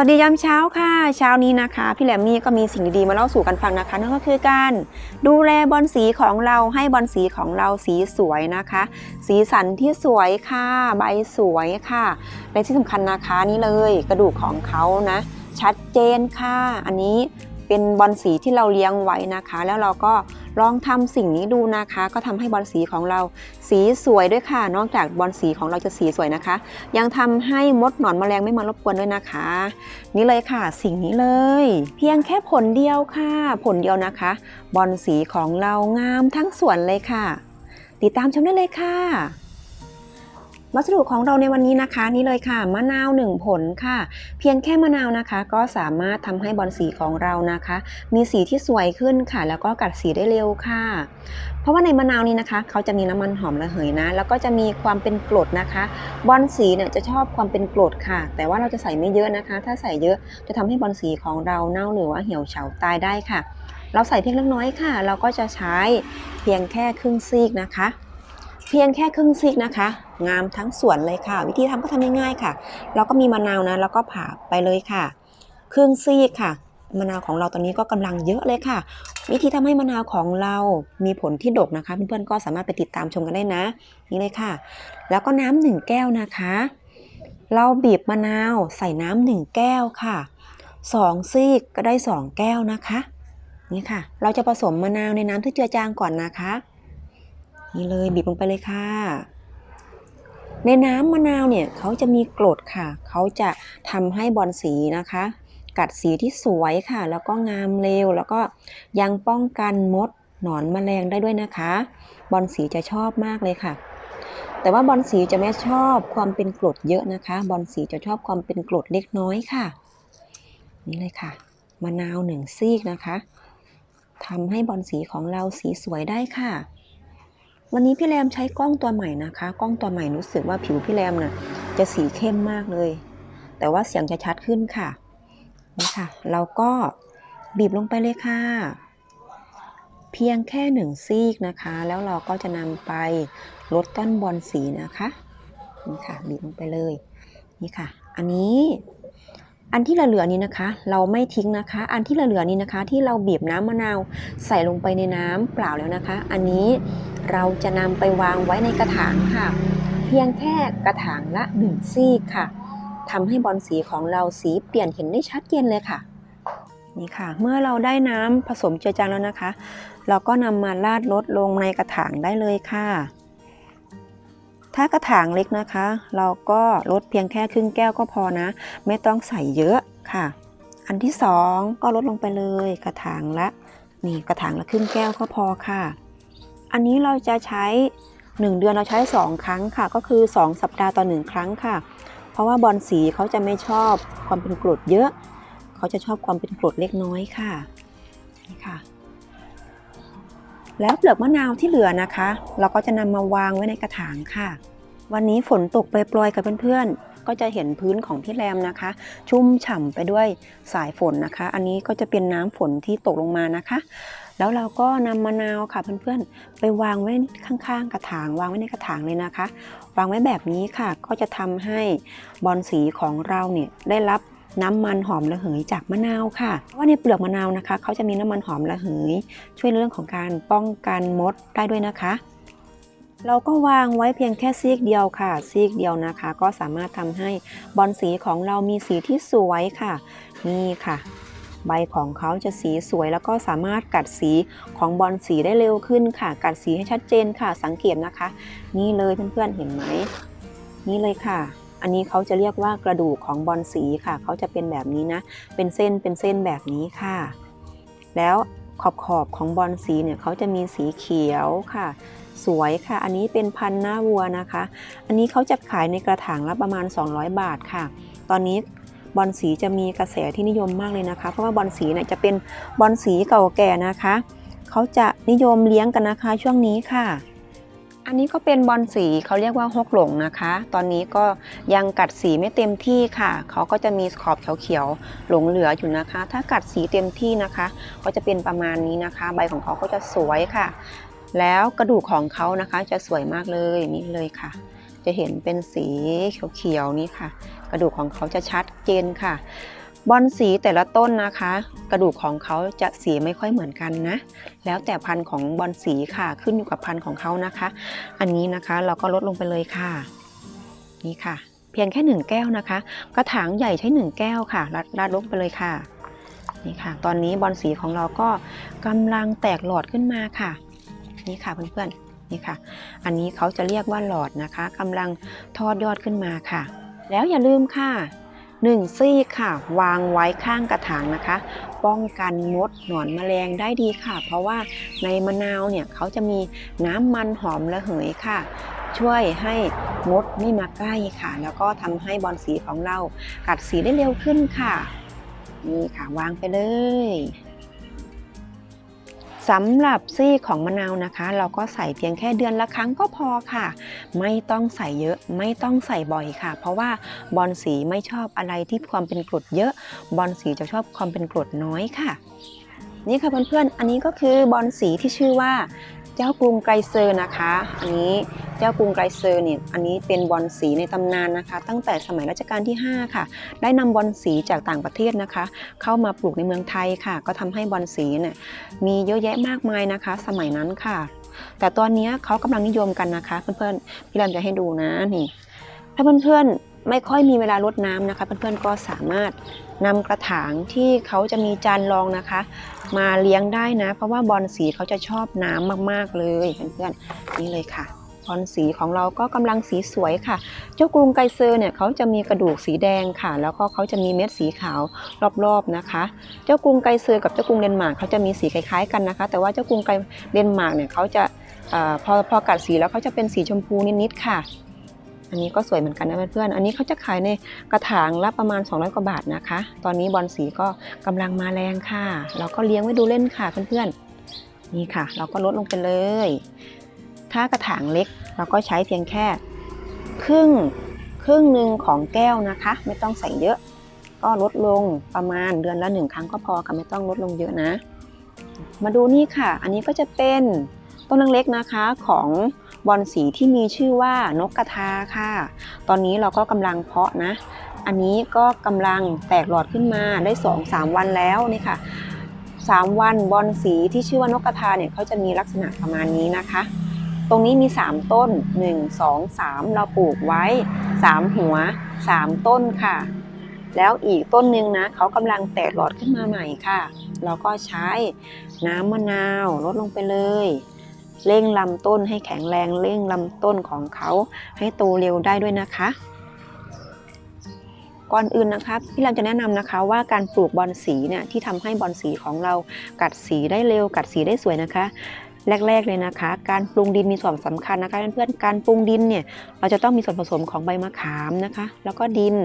วัสดียามเช้าค่ะ เช้านี้นะคะ พี่แหลมมี่ก็มีสิ่งดีๆมาเล่าสู่กันฟังนะคะ นั่นก็คือการดูแลบอลสีของเราให้บอลสีของเราสีสวยนะคะ สีสันที่สวยค่ะ ใบสวยค่ะและที่สำคัญนะคะนี่เลยกระดูกของเขานะ ชัดเจนค่ะ อันนี้เป็นบอลสีที่เราเลี้ยงไว้นะคะ แล้วเราก็ ลองทำสิ่งนี้ดูนะคะ ก็ทำให้บอลสีของเราสีสวยด้วยค่ะ นอกจากบอลสีของเราจะสีสวยนะคะ ยังทำให้มดหนอนแมลงไม่มารบกวนด้วยนะคะ นี่เลยค่ะ สิ่งนี้เลย เพียงแค่ผลเดียวค่ะ ผลเดียวนะคะ บอลสีของเรางามทั้งสวนเลยค่ะ ติดตามชมได้เลยค่ะ วัสดุของเราในวันนี้นะคะนี่เลยค่ะมะนาวหนึ่งผลค่ะ เพียงแค่มะนาวนะคะ ก็สามารถทำให้บอลสีของเรานะคะ มีสีที่สวยขึ้นค่ะ แล้วก็กัดสีได้เร็วค่ะ เพราะว่าในมะนาวนี้นะคะ เขาจะมีน้ำมันหอมระเหยนะ แล้วก็จะมีความเป็นกรดนะคะ บอลสีเนี่ยจะชอบความเป็นกรดค่ะ แต่ว่าเราจะใส่ไม่เยอะนะคะ ถ้าใส่เยอะจะทำให้บอลสีของเราเน่าหรือว่าเหี่ยวเฉาตายได้ค่ะ เราใส่เพียงเล็กน้อยค่ะ เราก็จะใช้เพียงแค่ครึ่งซีกนะคะ เพียงแค่ครึ่งซีกนะคะ งามทั้งสวนเลยค่ะ วิธีทำก็ทำง่ายๆค่ะ เราก็มีมะนาวนะแล้วก็ผ่าไปเลยค่ะ ครึ่งซีกค่ะมะนาวของเราตอนนี้ก็กำลังเยอะเลยค่ะ วิธีทำให้มะนาวของเรามีผลที่ดกนะคะ เพื่อนๆก็สามารถไปติดตามชมกันได้นะ นี่เลยค่ะ แล้วก็น้ำหนึ่งแก้วนะคะ เราบีบมะนาวใส่น้ำหนึ่งแก้วค่ะสองซีกก็ได้สองแก้วนะคะ นี่ค่ะ เราจะผสมมะนาวในน้ำที่เจือจางก่อนนะคะ นี่เลยบีบลงไปเลยค่ะ ในน้ำมะนาวเนี่ยเขาจะมีกรดค่ะ เขาจะทำให้บอลสีนะคะ กัดสีที่สวยค่ะ แล้วก็งามเร็ว แล้วก็ยังป้องกันมดหนอนแมลงได้ด้วยนะคะ บอลสีจะชอบมากเลยค่ะ แต่ว่าบอลสีจะไม่ชอบความเป็นกรดเยอะนะคะ บอลสีจะชอบความเป็นกรดเล็กน้อยค่ะ นี่เลยค่ะมะนาวหนึ่งซีกนะคะทำให้บอลสีของเราสีสวยได้ค่ะ วันนี้พี่แรมใช้กล้องตัวใหม่นะคะ กล้องตัวใหม่รู้สึกว่าผิวพี่แรมน่ะจะสีเข้มมากเลย แต่ว่าเสียงจะชัดขึ้นค่ะนี่ค่ะ เราก็บีบลงไปเลยค่ะ เพียงแค่หนึ่งซีกนะคะ แล้วเราก็จะนำไปลดต้นบอลสีนะคะนี่ค่ะบีบลงไปเลยนี่ค่ะ อันนี้อันที่เหลือๆนี้นะคะ เราไม่ทิ้งนะคะ อันที่เหลือๆนี้นะคะ ที่เราบีบน้ำมะนาวใส่ลงไปในน้ำเปล่าแล้วนะคะ อันนี้ เราจะนำไปวางไว้ในกระถางค่ะ เพียงแค่กระถางละหนึ่งซีกค่ะทำให้บอลสีของเราสีเปลี่ยนเห็นได้ชัดเจนเลยค่ะนี่ค่ะ เมื่อเราได้น้ำผสมเจือจางแล้วนะคะ เราก็นำมาราดลดลงในกระถางได้เลยค่ะ ถ้ากระถางเล็กนะคะ เราก็ลดเพียงแค่ครึ่งแก้วก็พอนะ ไม่ต้องใส่เยอะค่ะ อันที่สองก็ลดลงไปเลย กระถางละนี่กระถางละครึ่งแก้วก็พอค่ะ อันนี้เราจะใช้ 1 เดือนเราใช้ 2 ครั้งค่ะ ก็คือ 2 สัปดาห์ต่อ1ครั้งค่ะ เพราะว่าบอลสีเขาจะไม่ชอบความเป็นกรดเยอะ เขาจะชอบความเป็นกรดเล็กน้อยค่ะนี่ค่ะ แล้วเปลือกมะนาวที่เหลือนะคะ เราก็จะนำมาวางไว้ในกระถางค่ะ วันนี้ฝนตกปล่อยๆกับเพื่อนๆ ก็จะเห็นพื้นของพี่แรมนะคะ ชุ่มฉ่ำไปด้วยสายฝนนะคะ อันนี้ก็จะเป็นน้ำฝนที่ตกลงมานะคะ แล้วเราก็นำมะนาวค่ะเพื่อนๆ ไปวางไว้ข้างๆ กระถาง วางไว้ในกระถางเลยนะคะ วางไว้แบบนี้ค่ะก็จะทำให้บอลสีของเราเนี่ยได้รับน้ำมันหอมระเหยจากมะนาวค่ะ เพราะว่าในเปลือกมะนาวนะคะ เขาจะมีน้ำมันหอมระเหย ช่วยเรื่องของการป้องกันมดได้ด้วยนะคะ เราก็วางไว้เพียงแค่ซีกเดียวค่ะ ซีกเดียวนะคะ ก็สามารถทำให้บอลสีของเรามีสีที่สวยค่ะ นี่ค่ะ ใบของเขาจะสีสวยแล้วก็สามารถกัดสีของบอลสีได้เร็วขึ้นค่ะ กัดสีให้ชัดเจนค่ะ สังเกตนะคะ นี่เลยเพื่อนๆเห็นไหมนี่เลยค่ะอันนี้เขาจะเรียกว่ากระดูกของบอลสีค่ะ เขาจะเป็นแบบนี้นะ เป็นเส้นเป็นเส้นแบบนี้ค่ะ แล้ว ขอบขอบของบอลสีเนี่ยเขาจะมีสีเขียวค่ะ สวยค่ะ อันนี้เป็นพันธุ์หน้าวัวนะคะ อันนี้เขาจะขายในกระถางละประมาณ 200 บาทค่ะ ตอนนี้บอลสีจะมีกระแสที่นิยมมากเลยนะคะ เพราะว่าบอลสีเนี่ยจะเป็นบอลสีเก่าแก่นะคะ เขาจะนิยมเลี้ยงกันนะคะช่วงนี้ค่ะ อันนี้ก็เป็นบอลสีเขาเรียกว่าฮกหลงนะคะ ตอนนี้ก็ยังกัดสีไม่เต็มที่ค่ะ เขาก็จะมีขอบเขียวๆหลงเหลืออยู่นะคะ ถ้ากัดสีเต็มที่นะคะ ก็จะเป็นประมาณนี้นะคะ ใบของเขาก็จะสวยค่ะ แล้วกระดูกของเขานะคะจะสวยมากเลยนี่เลยค่ะ จะเห็นเป็นสีเขียวๆนี่ค่ะ กระดูกของเขาจะชัดเจนค่ะ บอนสีแต่ละต้นนะคะ กระดูกของเขาจะสีไม่ค่อยเหมือนกันนะ แล้วแต่พันธุ์ของบอนสีค่ะขึ้นอยู่กับพันธุ์ของเขานะคะ อันนี้นะคะเราก็ลดลงไปเลยค่ะ นี่ค่ะ เพียงแค่หนึ่งแก้วนะคะ กระถางใหญ่ใช้หนึ่งแก้วค่ะราดราดลงไปเลยค่ะนี่ค่ะ ตอนนี้บอลสีของเราก็กำลังแตกหลอดขึ้นมาค่ะ นี่ค่ะเพื่อนๆนี่ค่ะ อันนี้เขาจะเรียกว่าหลอดนะคะกำลังทอดยอดขึ้นมาค่ะ แล้วอย่าลืมค่ะ หนึ่งซี่ค่ะ วางไว้ข้างกระถางนะคะ ป้องกันมดหนอนแมลงได้ดีค่ะ เพราะว่าในมะนาวเนี่ยเขาจะมีน้ำมันหอมระเหยค่ะ ช่วยให้มดไม่มาใกล้ค่ะ แล้วก็ทำให้บอลสีของเรากัดสีได้เร็วขึ้นค่ะ นี่ค่ะวางไปเลย สำหรับซี่ของมะนาวนะคะ เราก็ใส่เพียงแค่เดือนละครั้งก็พอค่ะ ไม่ต้องใส่เยอะไม่ต้องใส่บ่อยค่ะ เพราะว่าบอลสีไม่ชอบอะไรที่ความเป็นกรดเยอะบอลสีจะชอบความเป็นกรดน้อยค่ะ นี่ค่ะเพื่อนๆอันนี้ก็คือบอลสีที่ชื่อว่า เจ้ากรุงไกรเซอร์นะคะ อันนี้ เจ้ากรุงไกรเซอร์เนี่ยอันนี้เป็นบอลสีในตำนานนะคะ ตั้งแต่สมัยรัชกาลที่ 5 ค่ะ ได้นำบอลสีจากต่างประเทศนะคะ เข้ามาปลูกในเมืองไทยค่ะ ก็ทำให้บอลสีเนี่ยมีเยอะแยะมากมายนะคะ สมัยนั้นค่ะ แต่ตอนนี้เขากำลังนิยมกันนะคะ เพื่อนๆพี่แรมจะให้ดูนะนี่ ถ้าเพื่อนๆไม่ค่อยมีเวลารดน้ำนะคะ เพื่อนๆก็สามารถนำกระถางที่เขาจะมีจานรองนะคะ มาเลี้ยงได้นะ เพราะว่าบอลสีเขาจะชอบน้ำมากๆเลยเพื่อนๆนี่เลยค่ะ บอลสีของเราก็กำลังสีสวยค่ะ เจ้ากรุงไกเซอร์เนี่ยเขาจะมีกระดูกสีแดงค่ะ แล้วก็เขาจะมีเม็ดสีขาวรอบๆนะคะ เจ้ากรุงไกเซอร์กับเจ้ากรุงเดนมาร์กเขาจะมีสีคล้ายๆกันนะคะ แต่ว่าเจ้ากรุงไกเดนมาร์กเนี่ยเขาจะอพอพอกัดสีแล้วเขาจะเป็นสีชมพูนิดๆค่ะ อันนี้ก็สวยเหมือนกันนะเพื่อนๆ อันนี้เขาจะขายในกระถางละประมาณ 200 กว่าบาทนะคะ ตอนนี้บอลสีก็กำลังมาแรงค่ะ เราก็เลี้ยงไว้ดูเล่นค่ะเพื่อนๆ นี่ค่ะ เราก็ลดลงไปเลย ถ้ากระถางเล็กเราก็ใช้เพียงแค่ ครึ่งครึ่งหนึ่งของแก้วนะคะ ไม่ต้องใส่เยอะ ก็ลดลงประมาณเดือนละหนึ่งครั้งก็พอค่ะไม่ต้องลดลงเยอะนะ มาดูนี่ค่ะ อันนี้ก็จะเป็นต้นเล็กๆนะคะของบอลสีที่มีชื่อว่านกกระทาค่ะ ตอนนี้เราก็กำลังเพาะนะ อันนี้ก็กำลังแตกหลอดขึ้นมาได้ 2-3 วันแล้วนี่ค่ะ 3 วันบอลสีที่ชื่อว่านกกระทาเนี่ยเขาจะมีลักษณะประมาณนี้นะคะ ตรงนี้มี 3 ต้น 1 2 3 เราปลูกไว้ 3 หัว 3 ต้นค่ะ แล้วอีกต้นหนึ่งนะเขากำลังแตกหลอดขึ้นมาใหม่ค่ะ เราก็ใช้น้ำมะนาวลดลงไปเลย เร่งลำต้นให้แข็งแรงเร่งลำต้นของเขาให้โตเร็วได้ด้วยนะคะก่อนอื่นนะคะพี่เราจะแนะนำนะคะว่าการปลูกบอนสีเนี่ยที่ทำให้บอนสีของเรากัดสีได้เร็วกัดสีได้สวยนะคะ แรก ๆ เลยนะคะ การปรุงดินมีส่วนสำคัญนะคะเพื่อนๆการปรุงดินเนี่ยเราจะต้องมีส่วนผสมของใบมะขามนะคะ แล้วก็ดิน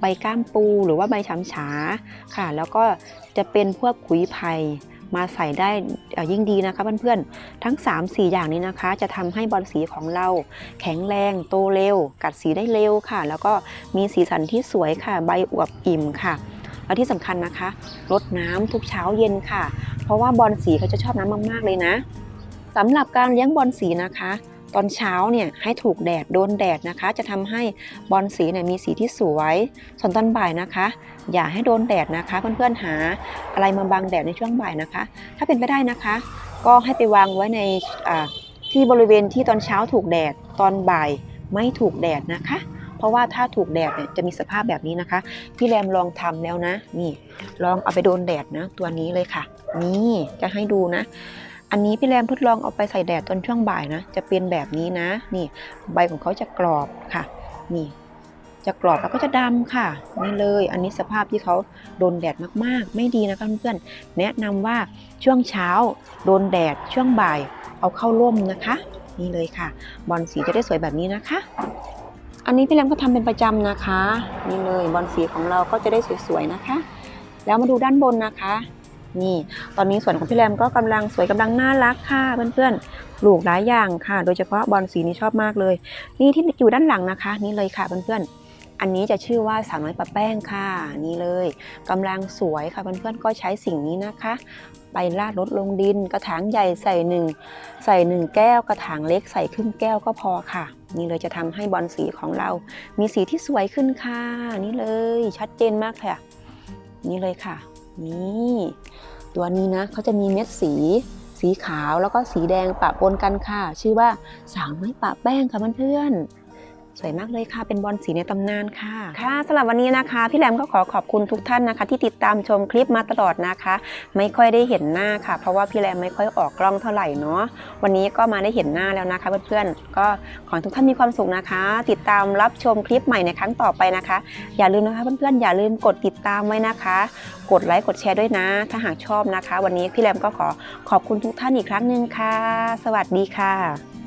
ใบก้ามปูหรือว่าใบฉำฉาค่ะ แล้วก็จะเป็นพวกขุยไผ่มาใส่ได้เอ่อยิ่งดีนะคะเพื่อนๆทั้ง 3-4 อย่างนี้นะคะ จะทำให้บอลสีของเรา แข็งแรงโตเร็ว กัดสีได้เร็วค่ะ แล้วก็มีสีสันที่สวยค่ะ ใบอวบอิ่มค่ะแล้วที่สำคัญนะคะรดน้ำทุกเช้าเย็นค่ะ เพราะว่าบอลสีเขาจะชอบน้ำมาก ๆ เลยนะ สำหรับการเลี้ยงบอลสีนะคะ ตอนเช้าเนี่ยให้ถูกแดดโดนแดดนะคะ จะทำให้บอลสีเนี่ยมีสีที่สวย ส่วนตอนบ่ายนะคะ อย่าให้โดนแดดนะคะ เพื่อนๆหาอะไรมาบังแดดในช่วงบ่ายนะคะ ถ้าเป็นไปได้นะคะ ก็ให้ไปวางไว้ในที่บริเวณที่ตอนเช้าถูกแดดตอนบ่ายไม่ถูกแดดนะคะ เพราะว่าถ้าถูกแดดเนี่ยจะมีสภาพแบบนี้นะคะ พี่แรมลองทำแล้วนะ นี่ลองเอาไปโดนแดดนะ ตัวนี้เลยค่ะ นี่จะให้ดูนะ อันนี้พี่แรมทดลองเอาไปใส่แดดตอนช่วงบ่ายนะ จะเป็นแบบนี้นะ นี่ใบของเขาจะกรอบค่ะ นี่ จะกรอบแล้วก็จะดำค่ะนี่เลย อันนี้สภาพที่เขาโดนแดดมากๆ ไม่ดีนะคะเพื่อนๆแนะนำว่าช่วงเช้า โดนแดดช่วงบ่าย เอาเข้าร่มนะคะ นี่เลยค่ะ บอลสีจะได้สวยแบบนี้นะคะ อันนี้พี่แรมก็ทำเป็นประจำนะคะ นี่เลยบอลสีของเราก็จะได้สวยๆนะคะ แล้วมาดูด้านบนนะคะ นี่ ตอนนี้สวนของพี่แรมก็กำลังสวยกำลังน่ารักค่ะเพื่อนๆปลูกหลายอย่างค่ะ โดยเฉพาะบอลสีนี้ชอบมากเลย นี่ที่อยู่ด้านหลังนะคะ นี่เลยค่ะเพื่อนๆอันนี้จะชื่อว่าสาวน้อยปะแป้งค่ะนี่เลยกำลังสวยค่ะเพื่อนๆก็ใช้สิ่งนี้นะคะ ไปราดรดลงดิน กระถางใหญ่ใส่หนึ่งใส่หนึ่งแก้ว กระถางเล็กใส่ครึ่งแก้วก็พอค่ะ นี่เลยจะทำให้บอลสีของเรา มีสีที่สวยขึ้นค่ะ นี่เลยชัดเจนมากค่ะ นี่เลยค่ะ นี่ตัวนี้นะเขาจะมีเม็ดสี สีขาวแล้วก็สีแดงปะปนกันค่ะ ชื่อว่าสางไม้ปะแป้งค่ะเพื่อนๆ สวยมากเลยค่ะ เป็นบอลสีในตำนานค่ะ ค่ะสำหรับวันนี้นะคะ พี่แหลมก็ขอขอบคุณทุกท่านนะคะ ที่ติดตามชมคลิปมาตลอดนะคะ ไม่ค่อยได้เห็นหน้าค่ะ เพราะว่าพี่แหลมไม่ค่อยออกกล้องเท่าไหร่เนาะ วันนี้ก็มาได้เห็นหน้าแล้วนะคะ เพื่อนๆ ก็ขอให้ทุกท่านมีความสุขนะคะ ติดตามรับชมคลิปใหม่ในครั้งต่อไปนะคะ อย่าลืมนะคะเพื่อนๆ อย่าลืมกดติดตามไว้นะคะ กดไลค์กดแชร์ด้วยนะ ถ้าหากชอบนะคะ วันนี้พี่แรมก็ขอขอบคุณทุกท่านอีกครั้งหนึ่งค่ะ สวัสดีค่ะ